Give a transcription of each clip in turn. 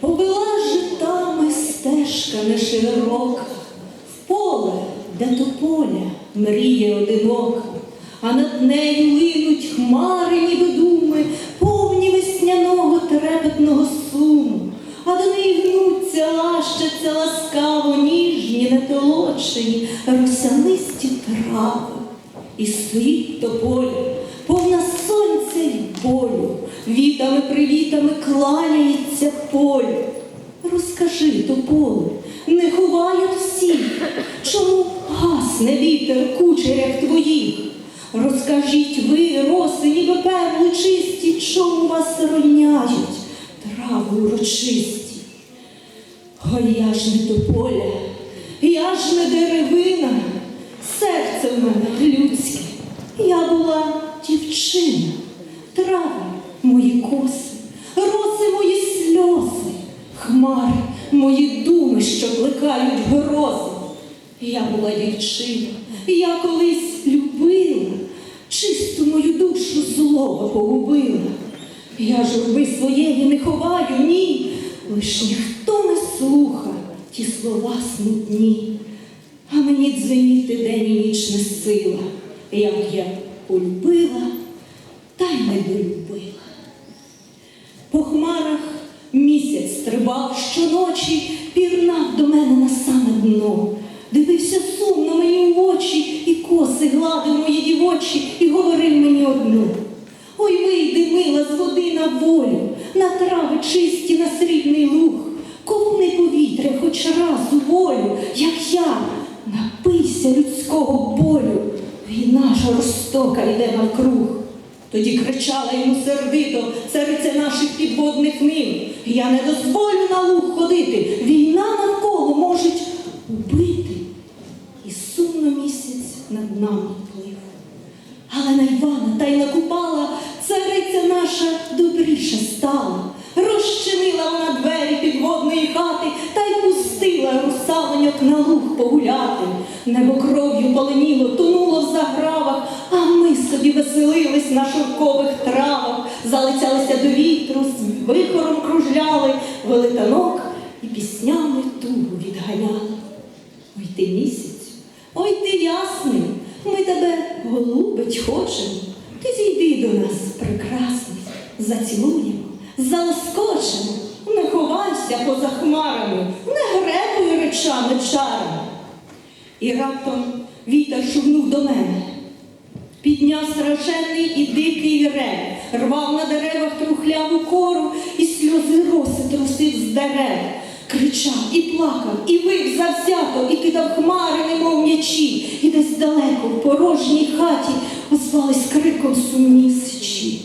Повела житами стежка неширока, в поле, де тополя мріє одинока, а над нею линуть хмари, ніби думи, повні весняного трепетного суму, а до неї гнуться, лащаться ласкаво, ніжні, нетолочені, росянисті трави. І стоїть й болю, вітами привітами кланяється полю. Розкажи, тополе, не ховають всіх, чому гасне вітер кучерях твоїх? Розкажіть ви, роси, ніби перли чисті, чому вас роняють трави урочисті? Ой, я ж не тополя, я ж не деревина, серце в мене людське, я була дівчина, трави мої коси, роси мої сльози, хмари мої думи, що плекають грози. Я була дівчина, я колись любила, чисту мою душу злого погубила. Я журби своєї не ховаю, ні, лиш ніхто не слуха ті слова смутні. А мені дзвеніти день і ніч не сила, як я полюбила, та й не долюбила. По хмарах місяць стрибав щоночі, пірнав до мене на саме дно. Дивився сумно мені в очі, і коси гладив мої дівочі, і говорив мені одну. Ой, вийди, мила, з води на волю, на трави чисті, на срібний луг, ковни повітря хоч раз у волю, як я, напийся людського болю, війна жорстока йде навкруг. Тоді кричала йому сердито серце наших підводних ним. Я не дозволю на луг ходити. Війна навколо можуть убити. І сумно місяць над нами плив. Але на Івана та й на Купала цариця наша добріша стала. Розчинила вона двері підводної хати та й пустила русалоньок на луг погуляти. Небо кров'ю поленіло, тонуло в загравах, а ми собі веселились на шовкових травах, залицялися до вітру, з вихором кружляли, вели танок і піснями тугу відганяли. Ой ти місяць, ой ти ясний, ми тебе голубить хочемо. Ти зійди до нас, прекрасний, зацілуємо, залоскочимо, не ховайся поза хмарами, не гребуй речами чарами. І раптом вітер шугнув до мене. Підняв страшенний і дикий рев, рвав на деревах трухляву кору і сльози роси трусив з дерев. Кричав і плакав, і вив завзято, і кидав хмари, немов м'ячі, і десь далеко в порожній хаті озвались криком сумні сичі.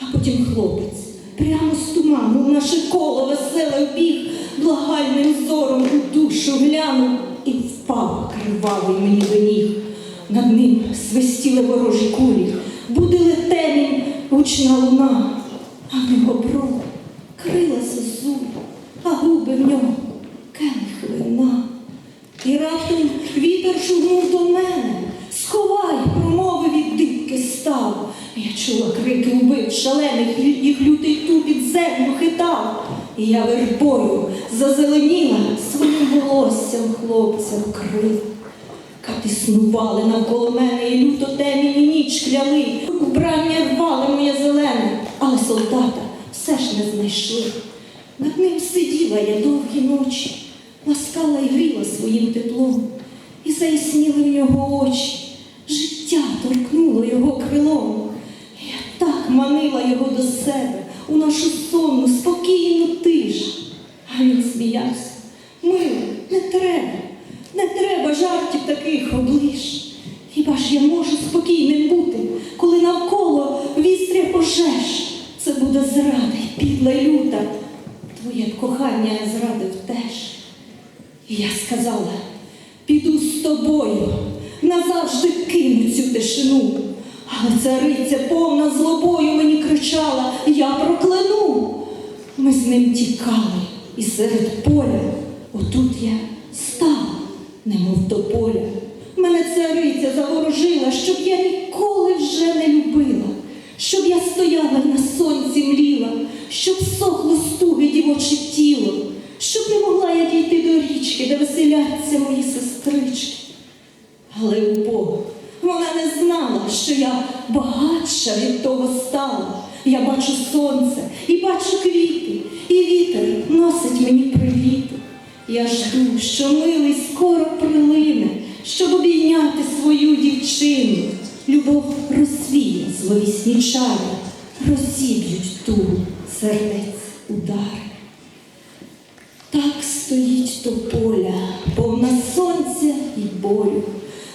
А потім хлопець прямо з туману наше коло веселе вбіг, благальним зором у душу глянув і впав кривавий мені до ніг. Над ним свистіли ворожі кулі, будили темінь гучна луна, а в нього бров крилася зуб, а губи в нього келих. І раптом вітер шугнув до мене, чула крики убив шалених, їх лютий тупіт землю хитав. І я вербою зазеленіла своїм волоссям хлопця вкрив. Кати снували навколо мене і люто темні ніч кляли. Убрання рвали моє зелене, але солдата все ж не знайшли. Над ним сиділа я довгі ночі, ласкала і гріла своїм теплом, і заясніли в нього очі, життя торкнуло його крилом. Його до себе у нашу сонну, спокійну тишу. А він сміявся. Мило, не треба, не треба жартів таких оближ. Хіба ж я можу спокійним бути, коли навколо вістря пожеж? Це буде зрада й підла люта. Твоє кохання я зрадив теж. І я сказала, піду з тобою, назавжди кину цариця повна злобою мені кричала, я прокляну. Ми з ним тікали, і серед поля отут я стала, немов до поля. Мене цариця заворожила, щоб я ніколи вже не любила, щоб я стояла й на сонці мліла, щоб сохло стуги дівоче тіло, бачу квіти, і вітер носить мені привіти. Я жду, що милий скоро прилине, щоб обійняти свою дівчину. Любов розвіє зловісні чари, розіб'ють ту сердець удари. Так стоїть тополя, повна сонця і болю.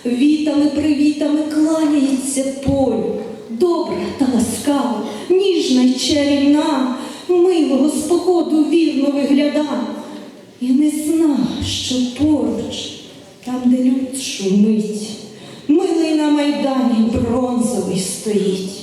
Вітами привітами кланяється полю. Добра та ласкава, ніжна й чарівна, милого споходу вірно вигляда. І не зна, що поруч, там, де люд шумить, милий на майдані бронзовий стоїть.